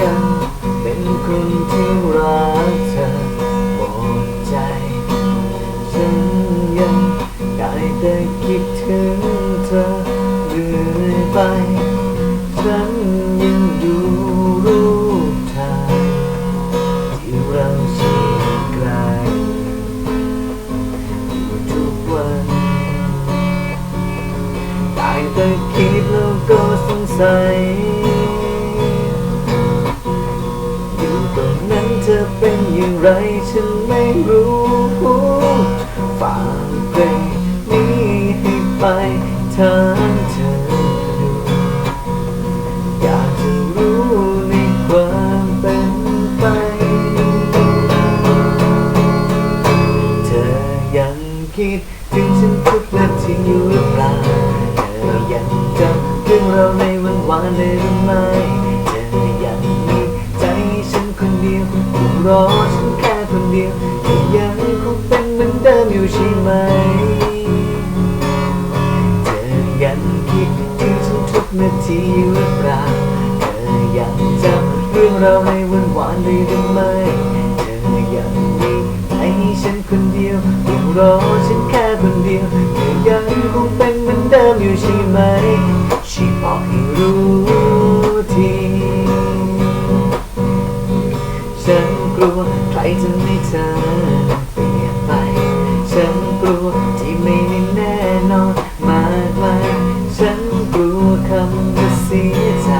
ยังเป็นคนที่รักเธอหมดใจ ฉันยังได้แต่คิดถึงเธอเรื่อยไป ฉันยังดูรูปเาอที่เราชิดไกลทุกวันได้แต่คิดแล้วก็สงสัย เป็นอย่างไรฉันไม่รู้ฝากเพลงนี้ให้ไปถามเธอดูอยากจะรู้ในความเป็นไป เธอยังคิดถึงฉันทุกนาทีอยู่หรือเปล่าเธอยังจำเรื่องเราในวันวานได้หรือไม่ คนเดียวอยู่รอฉันแค่คนเดียวเธอยังคงเป็นเหมือนเดิมอยู่ใช่ไหมเธอยังคิดถึงฉันทุกนาทีอยู่หรือเปล่าเธอยังจำเรื่องเราในวันวานได้หรือไม่เธอยังมีใจให้ฉันคนเดียวยังรอฉันแค่คนเดียวเธอยัง กลัวใครจะไม่เธอเปลี่ยนไป ฉันกลัวที่ไม่แน่นอนมากมายฉันกลัวคำว่าเสียใจ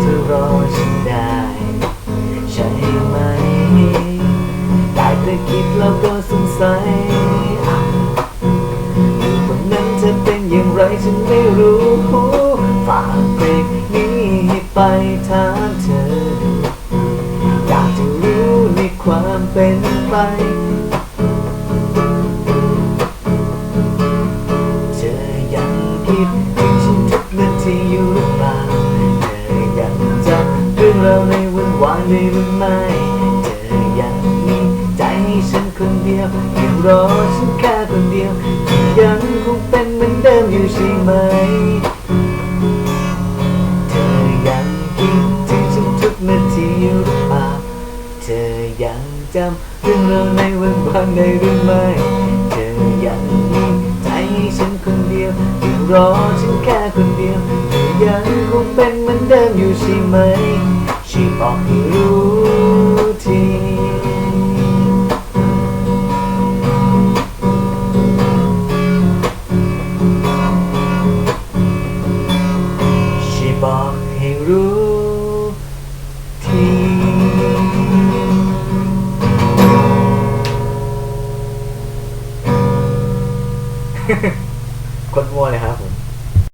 เธอรอฉันได้ใช่ไหมได้แต่คิดแล้วก็สงสัยอยู่ตรงนั้นเธอเป็นอย่างไรฉันไม่รู้ฝากเพลงนี้ให้ไปถามเธอ ความเป็นไป เธอยังคิดถึงฉันทุกนาทีอยู่หรือเปล่าเธอยังจำเรื่องราวในวันวานได้หรือไม่ เธอยังมีใจให้ฉันคนเดียวยังรอฉันแค่คนเดียวเธอยังคงเป็นเหมือนเดิมอยู่ใช่ไหม เธอยังคิด จำเรื่องราวในวันวานได้หรือไม่เธอยังมีใจให้ฉันคนเดียวยังรอฉันแค่คนเดียวเธอยังคงเป็นเหมือนเดิมอยู่ใช่ไหมช่วย คนมัวเลยครับผม